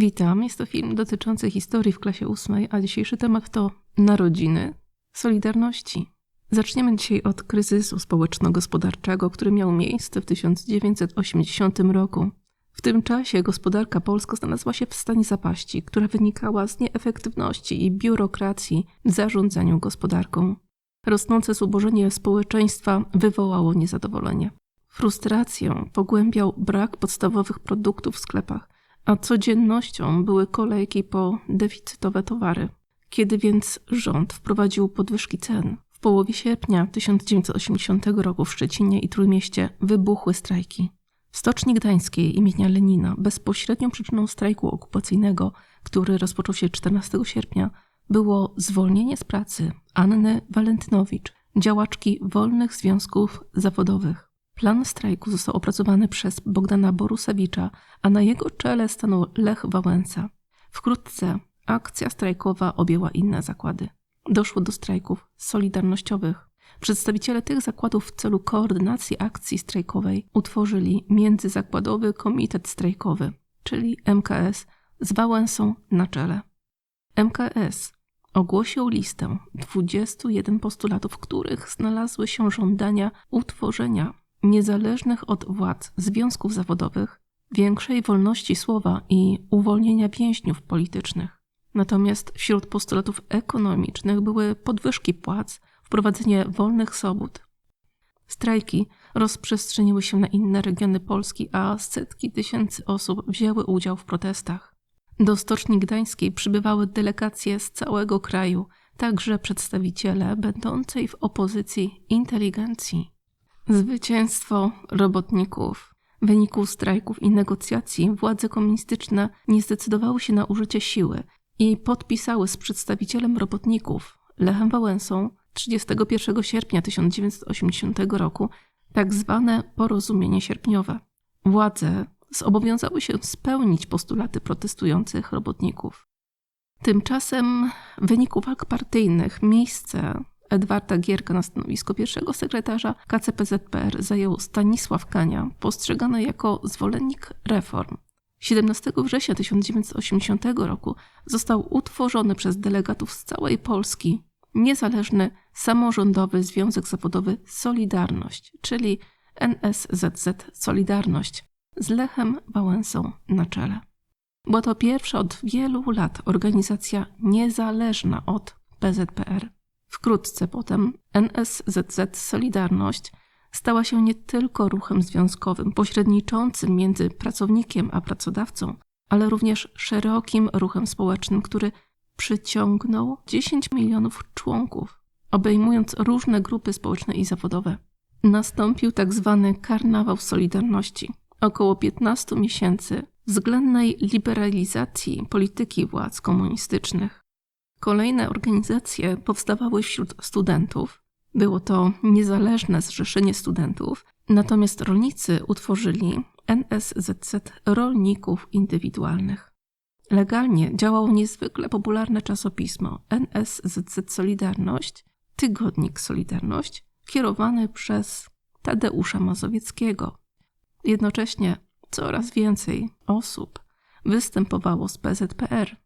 Witam, jest to film dotyczący historii w klasie ósmej, a dzisiejszy temat to narodziny Solidarności. Zaczniemy dzisiaj od kryzysu społeczno-gospodarczego, który miał miejsce w 1980 roku. W tym czasie gospodarka polska znalazła się w stanie zapaści, która wynikała z nieefektywności i biurokracji w zarządzaniu gospodarką. Rosnące zubożenie społeczeństwa wywołało niezadowolenie. Frustrację pogłębiał brak podstawowych produktów w sklepach, a codziennością były kolejki po deficytowe towary. Kiedy więc rząd wprowadził podwyżki cen, w połowie sierpnia 1980 roku w Szczecinie i Trójmieście wybuchły strajki. W Stoczni Gdańskiej imienia Lenina bezpośrednią przyczyną strajku okupacyjnego, który rozpoczął się 14 sierpnia, było zwolnienie z pracy Anny Walentynowicz, działaczki wolnych związków zawodowych. Plan strajku został opracowany przez Bogdana Borusewicza, a na jego czele stanął Lech Wałęsa. Wkrótce akcja strajkowa objęła inne zakłady. Doszło do strajków solidarnościowych. Przedstawiciele tych zakładów w celu koordynacji akcji strajkowej utworzyli Międzyzakładowy Komitet Strajkowy, czyli MKS, z Wałęsą na czele. MKS ogłosił listę 21 postulatów, w których znalazły się żądania utworzenia niezależnych od władz związków zawodowych, większej wolności słowa i uwolnienia więźniów politycznych. Natomiast wśród postulatów ekonomicznych były podwyżki płac, wprowadzenie wolnych sobót. Strajki rozprzestrzeniły się na inne regiony Polski, a setki tysięcy osób wzięły udział w protestach. Do Stoczni Gdańskiej przybywały delegacje z całego kraju, także przedstawiciele będącej w opozycji inteligencji. Zwycięstwo robotników. W wyniku strajków i negocjacji władze komunistyczne nie zdecydowały się na użycie siły i podpisały z przedstawicielem robotników Lechem Wałęsą 31 sierpnia 1980 roku tak zwane porozumienie sierpniowe. Władze zobowiązały się spełnić postulaty protestujących robotników. Tymczasem w wyniku walk partyjnych miejsce Edwarda Gierka na stanowisko pierwszego sekretarza KCPZPR zajął Stanisław Kania, postrzegany jako zwolennik reform. 17 września 1980 roku został utworzony przez delegatów z całej Polski niezależny samorządowy związek zawodowy Solidarność, czyli NSZZ Solidarność, z Lechem Wałęsą na czele. Była to pierwsza od wielu lat organizacja niezależna od PZPR. Wkrótce potem NSZZ Solidarność stała się nie tylko ruchem związkowym pośredniczącym między pracownikiem a pracodawcą, ale również szerokim ruchem społecznym, który przyciągnął 10 milionów członków, obejmując różne grupy społeczne i zawodowe. Nastąpił tak zwany karnawał Solidarności. Około 15 miesięcy względnej liberalizacji polityki władz komunistycznych. Kolejne organizacje powstawały wśród studentów. Było to niezależne zrzeszenie studentów, natomiast rolnicy utworzyli NSZZ Rolników Indywidualnych. Legalnie działało niezwykle popularne czasopismo NSZZ Solidarność, tygodnik Solidarność, kierowany przez Tadeusza Mazowieckiego. Jednocześnie coraz więcej osób występowało z PZPR.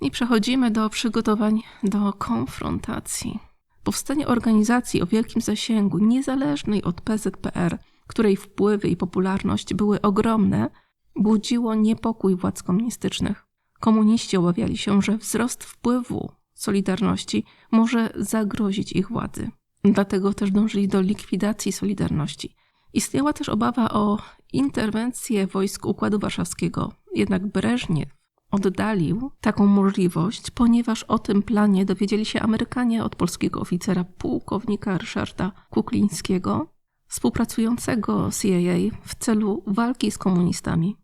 I przechodzimy do przygotowań do konfrontacji. Powstanie organizacji o wielkim zasięgu, niezależnej od PZPR, której wpływy i popularność były ogromne, budziło niepokój władz komunistycznych. Komuniści obawiali się, że wzrost wpływu Solidarności może zagrozić ich władzy. Dlatego też dążyli do likwidacji Solidarności. Istniała też obawa o interwencję wojsk Układu Warszawskiego, jednak Breżniew oddalił taką możliwość, ponieważ o tym planie dowiedzieli się Amerykanie od polskiego oficera pułkownika Ryszarda Kuklińskiego, współpracującego CIA w celu walki z komunistami.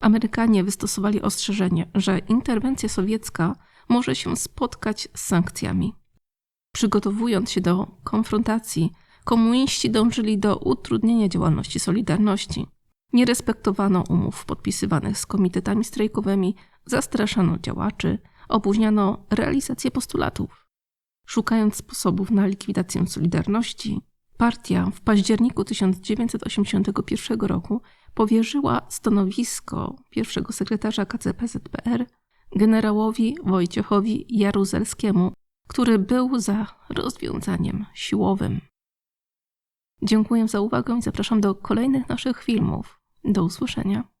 Amerykanie wystosowali ostrzeżenie, że interwencja sowiecka może się spotkać z sankcjami. Przygotowując się do konfrontacji, komuniści dążyli do utrudnienia działalności Solidarności. Nie respektowano umów podpisywanych z komitetami strajkowymi, zastraszano działaczy, opóźniano realizację postulatów. Szukając sposobów na likwidację Solidarności, partia w październiku 1981 roku powierzyła stanowisko pierwszego sekretarza KCPZPR generałowi Wojciechowi Jaruzelskiemu, który był za rozwiązaniem siłowym. Dziękuję za uwagę i zapraszam do kolejnych naszych filmów. Do usłyszenia.